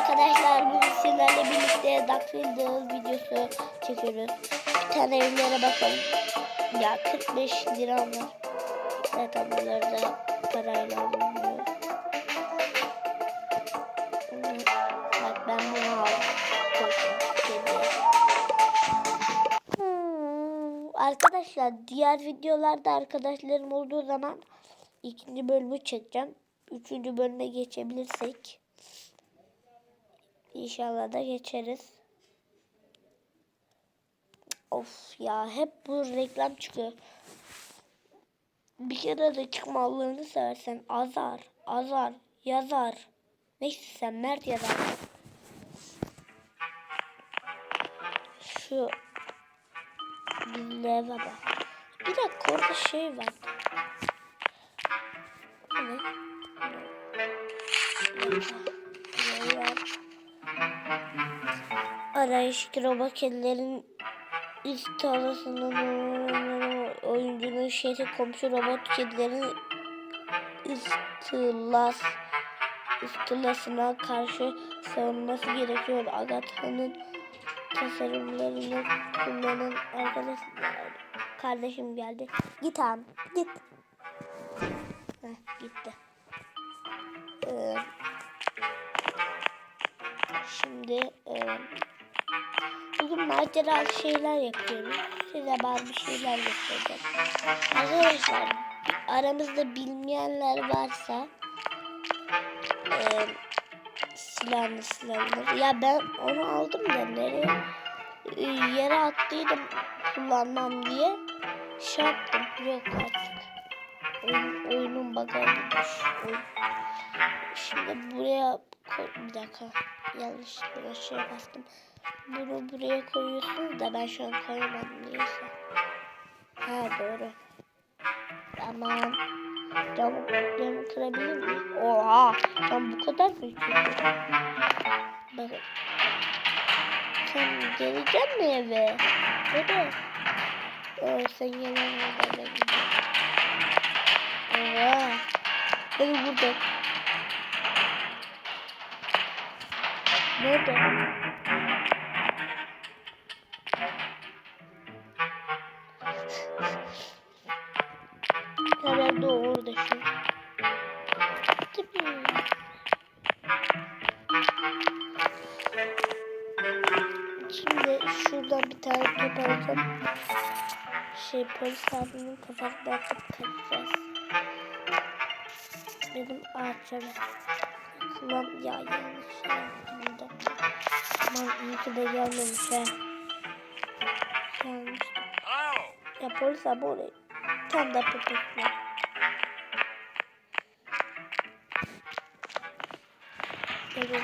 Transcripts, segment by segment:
arkadaşlar bugün sizlerle birlikte Duckfield videosu çekiyoruz. Bir tane evlere bakalım. Ya 45 liram var. Zaten bunları da parayla alınmıyor. Hmm, Bak ben bunu aldım. Hmm, Arkadaşlar diğer videolarda arkadaşlarım olduğu zaman ikinci bölümü çekeceğim. Üçüncü bölüme geçebilirsek İnşallah da geçeriz. Of ya hep bu reklam çıkıyor. Bir kere de çıkma Allah'ını seversen azar, azar, yazar. Neyse sen Mert yazar. Şu Leve bak. Bir dakika orada şey var. Ne? Ne Arayış robot kedilerin istalasının oyuncunun şehri komşu robot kedilerin istilas istilasına karşı savunması gerekiyor. Agatha'nın tasarımlarını kullanan arkadaşlar kardeşim geldi. Git abi git. Heh, gitti. Ee, şimdi e, maceralı şeyler yapıyoruz. Size bazı şeyler göstereceğim. Arkadaşlar aramızda bilmeyenler varsa e, silahlı silahlı. Ya ben onu aldım da nereye e, yere attıydım kullanmam diye şey yaptım. Yok artık. Oyun, oyunun. Oyun. Şimdi buraya bir dakika yanlışlıkla şey bastım. Bunu buraya koyuyorsunuz da ben şu an koyamadım neyse. Ha doğru. Tamam. Camı, camı kırabilir miyim? Oha! Cam bu kadar mı? Bakın. Sen geleceksin mi eve? Eve. Oo, sen gelemem ben de gideceğim. Oha! Beni burada. Nerede? Herhalde o orada şu. Şimdi şuradan bir tane top alacağım. Şey polis abinin kafasına atıp kaçacağız. Benim ağaçlarım. Lan ya yanlış şey yaptım. Aman iyi ki de gelmemiş ha. Yanlış. Ya polis oraya. Tam da popesine. Evet.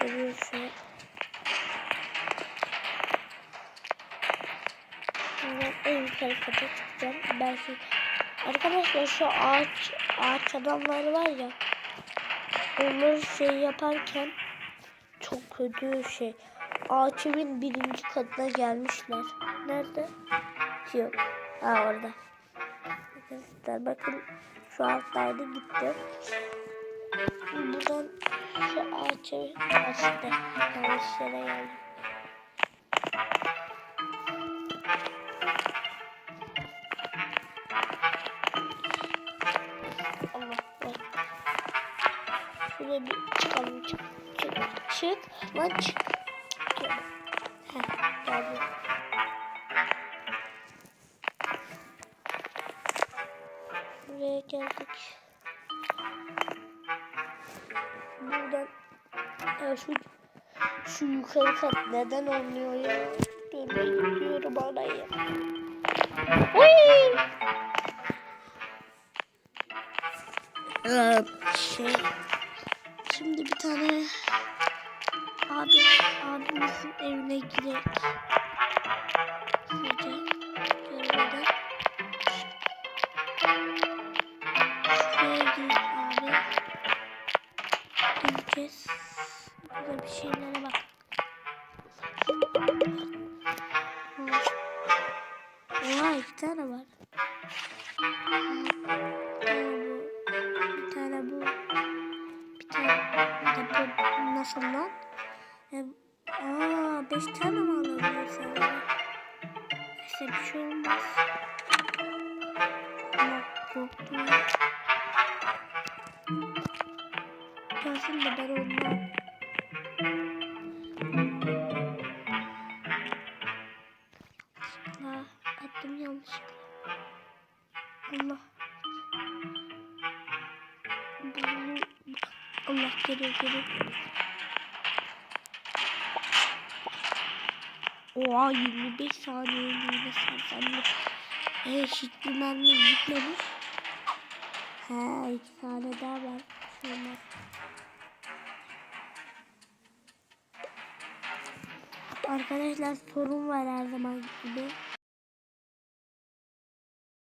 Geliyor şu an. Şimdi en yukarı kata çıkacağım. Belki arkadaşlar şu ağaç ağaç adamları var ya. Onları şey yaparken çok kötü şey. Ağaç evin birinci katına gelmişler. Nerede? Yok. Ha orada. Arkadaşlar bakın şu alttaydı gitti. Buradan şu ağaçı açtı. Yanlış yere geldi. Şuraya bir çıkalım çık çık çık lan çık. Heh geldi. Buraya geldik. Buradan ya şu şu yukarı kat neden olmuyor ya? Dur bekliyorum orayı. Uy! Ee, şey şimdi bir tane abi abimizin evine gidelim. Nasıl lan? Hem, aa 5 tane mi alabiliyorsun? Neyse bir şey olmaz. Ama korktum. Gelsin de ben ondan. Allah attım. Allah. Allah geliyor geliyor. Oha 25 saniye yine sersemli. Evet hiçbir mermi gitmemiş. He iki tane daha var. Şunlar. Arkadaşlar sorun var her zaman gibi.